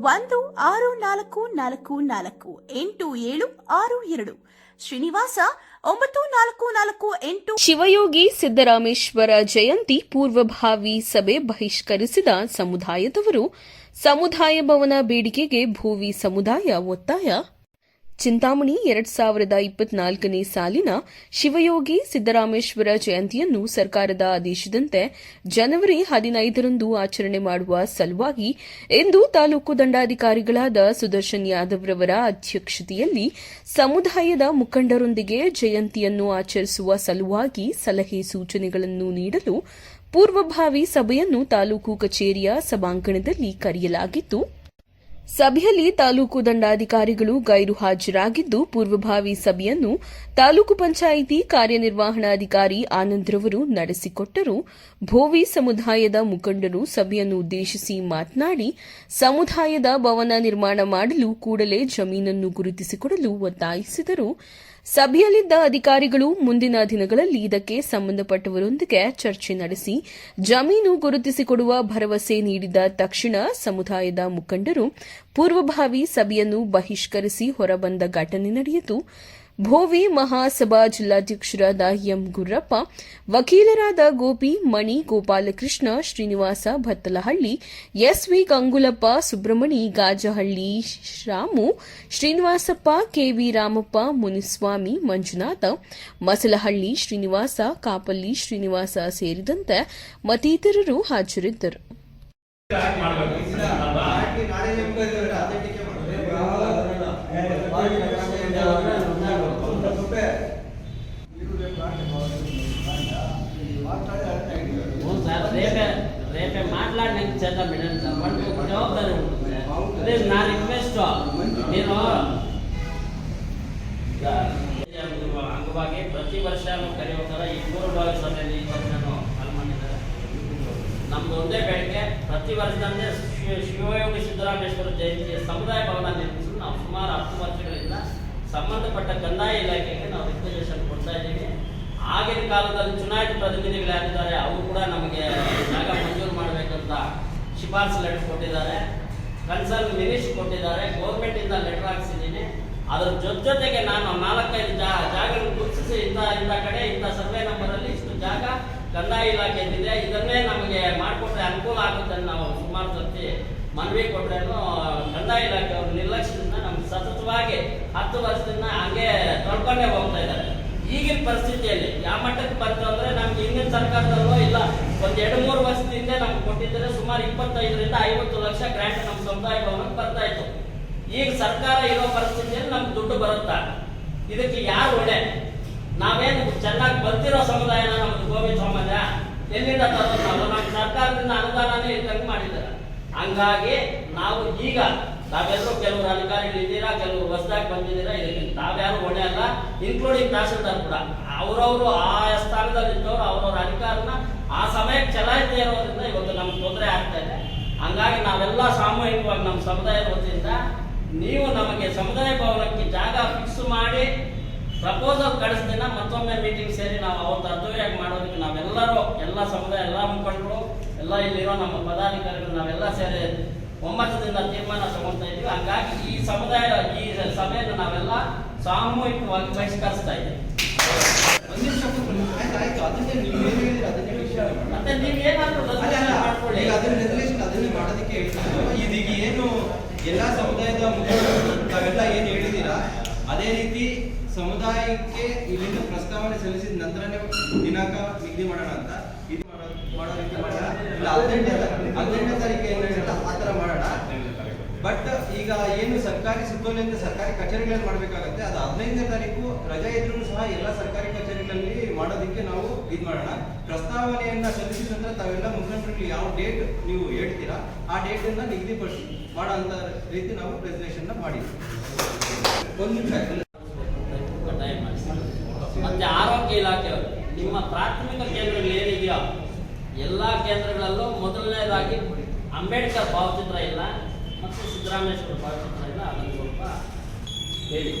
ಒಂದು ಆರು ನಾಲ್ಕು ನಾಲ್ಕು ನಾಲ್ಕು ಎಂಟು ಏಳು ಆರು ಎರಡು. ಶ್ರೀನಿವಾಸ, ಒಂಬತ್ತು ನಾಲ್ಕು ನಾಲ್ಕು ಎಂಟು. ಶಿವಯೋಗಿ ಸಿದ್ದರಾಮೇಶ್ವರ ಜಯಂತಿ ಪೂರ್ವಭಾವಿ ಸಭೆ ಬಹಿಷ್ಕರಿಸಿದ ಸಮುದಾಯದವರು, ಸಮುದಾಯ ಭವನ ಬೇಡಿಕೆಗೆ ಭೂವಿ ಸಮುದಾಯ ಒತ್ತಾಯ. ಚಿಂತಾಮಣಿ ಎರಡ್ ಸಾವಿರದ ಇಪ್ಪತ್ನಾಲ್ಕನೇ ಸಾಲಿನ ಶಿವಯೋಗಿ ಸಿದ್ದರಾಮೇಶ್ವರ ಜಯಂತಿಯನ್ನು ಸರ್ಕಾರದ ಆದೇಶದಂತೆ ಜನವರಿ ಹದಿನೈದರಂದು ಆಚರಣೆ ಮಾಡುವ ಸಲುವಾಗಿ ಇಂದು ತಾಲೂಕು ದಂಡಾಧಿಕಾರಿಗಳಾದ ಸುದರ್ಶನ್ ಯಾದವ್ ರವರ ಅಧ್ಯಕ್ಷತೆಯಲ್ಲಿ ಸಮುದಾಯದ ಮುಖಂಡರೊಂದಿಗೆ ಜಯಂತಿಯನ್ನು ಆಚರಿಸುವ ಸಲುವಾಗಿ ಸಲಹೆ ಸೂಚನೆಗಳನ್ನು ನೀಡಲು ಪೂರ್ವಭಾವಿ ಸಭೆಯನ್ನು ತಾಲೂಕು ಕಚೇರಿಯ ಸಭಾಂಗಣದಲ್ಲಿ ಕರೆಯಲಾಗಿತ್ತು. ಸಭೆಯಲ್ಲಿ ತಾಲೂಕು ದಂಡಾಧಿಕಾರಿಗಳು ಗೈರು ಹಾಜರಾಗಿದ್ದು ಪೂರ್ವಭಾವಿ ಸಭೆಯನ್ನು ತಾಲೂಕು ಪಂಚಾಯಿತಿ ಕಾರ್ಯನಿರ್ವಹಣಾಧಿಕಾರಿ ಆನಂದ್ರವರು ನಡೆಸಿಕೊಟ್ಟರು. ಭೋವಿ ಸಮುದಾಯದ ಮುಖಂಡರು ಸಭೆಯನ್ನು ಉದ್ದೇಶಿಸಿ ಮಾತನಾಡಿ, ಸಮುದಾಯದ ಭವನ ನಿರ್ಮಾಣ ಮಾಡಲು ಕೂಡಲೇ ಜಮೀನನ್ನು ಗುರುತಿಸಿಕೊಡಲು ಒತ್ತಾಯಿಸಿದರು. ಸಭೆಯಲ್ಲಿದ್ದ ಅಧಿಕಾರಿಗಳು ಮುಂದಿನ ದಿನಗಳಲ್ಲಿ ಇದಕ್ಕೆ ಸಂಬಂಧಪಟ್ಟವರೊಂದಿಗೆ ಚರ್ಚೆ ನಡೆಸಿ ಜಮೀನು ಗುರುತಿಸಿಕೊಡುವ ಭರವಸೆ ನೀಡಿದ ತಕ್ಷಣ ಸಮುದಾಯದ ಮುಖಂಡರು ಪೂರ್ವಭಾವಿ ಸಭೆಯನ್ನು ಬಹಿಷ್ಕರಿಸಿ ಹೊರಬಂದ ಘಟನೆ ನಡೆಯಿತು. ಭೋವಿ ಮಹಾಸಭಾ ಜಿಲ್ಲಾಧ್ಯಕ್ಷರಾದ ಎಂ ಗುರ್ರಪ್ಪ ವಕೀಲರಾದ ಗೋಪಿ ಮಣಿ, ಗೋಪಾಲಕೃಷ್ಣ, ಶ್ರೀನಿವಾಸ ಭತ್ತಲಹಳ್ಳಿ ಎಸ್ವಿ ಗಂಗುಲಪ್ಪ ಸುಬ್ರಹ್ಮಣಿ ಗಾಜಹಳ್ಳಿ, ಶ್ರಾಮು, ಶ್ರೀನಿವಾಸಪ್ಪ ಕೆವಿ ರಾಮಪ್ಪ, ಮುನಿಸ್ವಾಮಿ, ಮಂಜುನಾಥ, ಮಸಲಹಳ್ಳಿ ಶ್ರೀನಿವಾಸ, ಕಾಪಲ್ಲಿ ಶ್ರೀನಿವಾಸ ಸೇರಿದಂತೆ ಮತ್ತಿತರರು ಹಾಜರಿದ್ದರು. మాట్లాడినాక చేద్దాం మేడం సార్ వాళ్ళకి ఒక జవాబారి ఉంటుంది సార్ అదే నా రిక్వెస్ట్ నేను ಅಂಗವಾಗಿ ಪ್ರತಿ ವರ್ಷ ಕರೆಯೋ ಥರ ಈ ಪೂರ್ವಭಾವಿ ಸಭೆಯಲ್ಲಿ ಈ ವರ್ಷ ನಾನು ಕಾಲ್ ಮಾಡಿದ್ದಾರೆ ನಮ್ದು ಒಂದೇ ಬೇಡಿಕೆ ಪ್ರತಿ ವರ್ಷದಂತೆ ಶಿವ ಶಿವಯೋಗಿ ಸಿದ್ದರಾಮೇಶ್ವರ ಜಯಂತಿಯ ಸಮುದಾಯ ಭವನ ನಿರ್ಮಿಸಲು ನಾವು ಸುಮಾರು ಹತ್ತು ವರ್ಷಗಳಿಂದ ಸಂಬಂಧಪಟ್ಟ ಕಂದಾಯ ಇಲಾಖೆಗೆ ನಾವು ರಿಕ್ವೆಸೇಷನ್ ಕೊಡ್ತಾ ಇದ್ದೀವಿ ಆಗಿನ ಕಾಲದಲ್ಲಿ ಚುನಾಯಿತ ಪ್ರತಿನಿಧಿಗಳು ಯಾರಿದ್ದಾರೆ ಅವರು ಕೂಡ ನಮಗೆ ಜಾಗ ಮಂಜೂರು ಮಾಡಬೇಕಂತ ಶಿಫಾರಸು ಲೆಟರ್ ಕೊಟ್ಟಿದ್ದಾರೆ. ಕನ್ಸರ್ನ್ ಮಿನಿಸ್ಟ್ರಿ ಕೊಟ್ಟಿದ್ದಾರೆ. ಗೌರ್ಮೆಂಟಿಂದ ಲೆಟರ್ ಹಾಕ್ಸಿದ್ದೀನಿ. ಅದ್ರ ಜೊತೆ ಜೊತೆಗೆ ನಾನು ನಾಲ್ಕೈದು ಜಾ ಜಾಗಗಳನ್ನು ಗುರುತಿಸಿ ಇಂಥ ಇಂಥ ಕಡೆ, ಇಂಥ ಸರ್ವೆ ನಂಬರಲ್ಲಿ ಇಷ್ಟು ಜಾಗ ಕಂದಾಯ ಇಲಾಖೆಯಲ್ಲಿದೆ. ಇದನ್ನೇ ನಮಗೆ ಮಾಡಿಕೊಟ್ರೆ ಅನುಕೂಲ ಆಗುತ್ತೆ ನಾವು ಸುಮಾರು ಸರ್ತಿ ಮನವಿ ಕೊಟ್ರೇನು ಕಂದಾಯ ಇಲಾಖೆ ಅವರು ನಿರ್ಲಕ್ಷ್ಯದಿಂದ ನಮ್ಗೆ ಸತತವಾಗಿ ಹತ್ತು ವರ್ಷದಿಂದ ಹಂಗೆ ತೊಳ್ಕೊಂಡೇ ಹೋಗ್ತಾ ಇದ್ದಾರೆ. ಈಗಿನ ಪರಿಸ್ಥಿತಿಯಲ್ಲಿ ಯಾವ ಮಟ್ಟಕ್ಕೆ ಬಂತು ಅಂದರೆ ನಮ್ಗೆ ಹಿಂದಿನ ಸರ್ಕಾರದವರು ಇಲ್ಲ. ಒಂದ್ ಎರಡು ಮೂರು ವರ್ಷದಿಂದ ನಮ್ಗೆ ಕೊಟ್ಟಿದ್ದರೆ. ಸುಮಾರು ಇಪ್ಪತ್ತೈದರಿಂದ ಐವತ್ತು ಲಕ್ಷ ಗ್ರಾಂಟ್ ನಮ್ಮ ಸಮುದಾಯ ಭವನಕ್ಕೆ ಬರ್ತಾ ಇತ್ತು. ಈಗ ಸರ್ಕಾರ ಇರೋ ಪರಿಸ್ಥಿತಿಯಲ್ಲಿ ನಮ್ಗೆ ದುಡ್ಡು ಬರುತ್ತಾ? ಇದಕ್ಕೆ ಯಾರು ಒಳ್ಳೆ ನಾವೇನು ಚೆನ್ನಾಗಿ ಬರ್ತಿರೋ ಸಮುದಾಯ ನಮ್ದು ಗೋವಿಂದ ಸಮಾಜ ಎಲ್ಲಿಂದ ತರೋದು ನಮ್ಮ ಸರ್ಕಾರದಿಂದ ಅನುದಾನನೇ ಇದ್ದಂಗೆ ಮಾಡಿದ್ದಾರೆ. ಹಂಗಾಗಿ ನಾವು ಈಗ ನಾವೆಲ್ಲರೂ ಕೆಲವರು ಅಧಿಕಾರಿಗಳು ಇದ್ದೀರಾ, ಕೆಲವರು ಹೊಸದಾಗಿ ಬಂದಿದ್ದೀರಾ, ಇದಕ್ಕೆ ನಾವ್ಯಾರು ಒಳ್ಳೆ ಅಲ್ಲ ಇನ್ಕ್ಲೂಡಿಂಗ್ ತಹಸೀಲ್ದಾರ್ ಕೂಡ. ಅವರವರು ಆ ಸ್ಥಾನದಲ್ಲಿ ಇದ್ದವರು ಅವ್ರವ್ರ ಅಧಿಕಾರನ ಆ ಸಮಯಕ್ಕೆ ಚಲಾಯಿಸದೇ ಇರೋದ್ರಿಂದ ಇವತ್ತು ನಮ್ಗೆ ತೊಂದರೆ ಆಗ್ತಾ ಇದೆ. ಹಂಗಾಗಿ ನಾವೆಲ್ಲ ಸಾಮೂಹಿಕವಾಗಿ ನಮ್ಮ ಸಮುದಾಯದ ವತಿಯಿಂದ ನೀವು ನಮಗೆ ಸಮುದಾಯ ಭವನಕ್ಕೆ ಜಾಗ ಫಿಕ್ಸ್ ಮಾಡಿ ಪ್ರಪೋಸಲ್ ಕಳಿಸ್ದಿನ ಮತ್ತೊಮ್ಮೆ ಮೀಟಿಂಗ್ ಸೇರಿ ನಾವು ಅವತ್ತು ಅದ್ದೂರಿಯಾಗಿ ಮಾಡೋದಕ್ಕೆ ನಾವೆಲ್ಲರೂ, ಎಲ್ಲ ಸಮುದಾಯ, ಎಲ್ಲ ಮುಖಂಡರು, ಎಲ್ಲ ಇಲ್ಲಿರೋ ನಮ್ಮ ಪದಾಧಿಕಾರಿಗಳು ನಾವೆಲ್ಲ ಸೇರಿ ಒಮ್ಮತದಿಂದ ತೀರ್ಮಾನ ತಗೊಳ್ತಾ ಇದ್ದೀವಿ. ಹಂಗಾಗಿ ಈ ಸಮುದಾಯ ಈ ಸಭೆಯನ್ನು ನಾವೆಲ್ಲ ಸಾಮೂಹಿಕವಾಗಿ ಬಹಿಷ್ಕರಿಸ್ತಾ ಇದ್ದೀವಿ ಒಂದ್ ನಿಮಿಷ ಕೂತ್ಕೊಳ್ಳಿ. ಆಯ್ತು ಆಯ್ತು ಅದನ್ನೇ ನೀವು ಏನ್ ಹೇಳಿದ್ರೆ ಅದನ್ನೇ ವಿಷಯ ಮಾಡಿ. ಮತ್ತೆ ನೀವು ಏನಾದರೂ ಅಲ್ಲ, ಅಲ್ಲ, ಮಾಡ್ಕೊಳ್ಳಿ ಈಗ ಅದನ್ನ ಮಾಡೋದಕ್ಕೆ ಇದೀಗ ಏನು ಎಲ್ಲಾ ಸಮುದಾಯದ ಮುಖಂಡರು ತಾವೆಲ್ಲ ಏನ್ ಹೇಳಿದೀರಾ ಅದೇ ರೀತಿ ಸಮುದಾಯಕ್ಕೆ ಇಲ್ಲಿಂದ ಪ್ರಸ್ತಾವನೆ ಸಲ್ಲಿಸಿದ ನಂತರನೇ ದಿನಾಂಕ ನಿಗದಿ ಮಾಡೋಣ ಅಂತ. ಇದು ಮಾಡೋ ರೀತಿ ಮಾಡೋಣ ಇಲ್ಲ ಹದಿನೆಂಟನೇ ಹದಿನೆಂಟನೇ ತಾರೀಕು ಏನು ಹೇಳಿಲ್ಲ ಆ ಥರ ಮಾಡೋಣ. ಬಟ್ ಈಗ ಏನು ಸರ್ಕಾರಿ ಸುತ್ತೋಲೆಯಿಂದ ಸರ್ಕಾರಿ ಕಚೇರಿಗಳಲ್ಲಿ ಮಾಡಬೇಕಾಗತ್ತೆ. ಅದು ಹದಿನೈದನೇ ತಾರೀಕು ರಜೆ ಇದ್ರೂ ಸಹ ಎಲ್ಲ ಸರ್ಕಾರಿ ಕಚೇರಿಗಳಲ್ಲಿ ಮಾಡೋದಕ್ಕೆ ನಾವು ಇದು ಮಾಡೋಣ. ಪ್ರಸ್ತಾವನೆಯನ್ನ ಸಲ್ಲಿಸಿದ ನಂತರ ತಾವೆಲ್ಲ ಮುಖಂಡರು ಯಾವ ಡೇಟ್ ನೀವು ಹೇಳ್ತೀರಾ, ಆ ಡೇಟ್ ಅನ್ನ ನಿಗದಿಪಡಿಸಿ ಮಾಡೋ ಅಂತ ರೀತಿ ನಾವು ಪ್ರೆಸೆಂಟೇಷನ್ ಮಾಡಿ ಒಂದು. ಮತ್ತೆ ಆರೋಗ್ಯ ಇಲಾಖೆ ನಿಮ್ಮ ಪ್ರಾಥಮಿಕ ಕೇಂದ್ರಗಳು ಏನಿದೆಯೋ, ಎಲ್ಲ ಕೇಂದ್ರಗಳಲ್ಲೂ ಮೊದಲನೇದಾಗಿ ಅಂಬೇಡ್ಕರ್ ಭಾವಚಿತ್ರ ಇಲ್ಲ, ಮತ್ತು ಸಿದ್ದರಾಮೇಶ್ವರ ಭಾವಚಿತ್ರ ಇಲ್ಲ, ಅದನ್ನು ಸ್ವಲ್ಪ ಹೇಳಿ.